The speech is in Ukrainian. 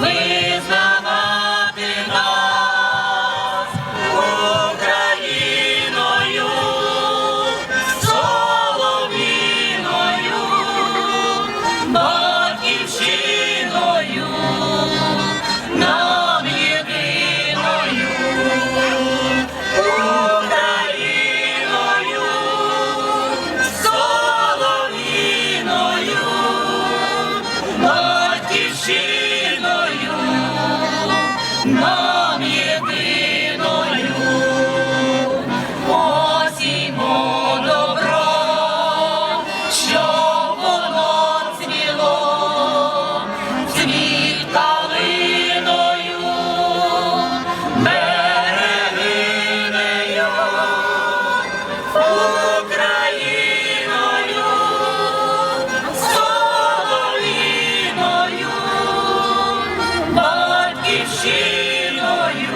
Lay батьківщиною.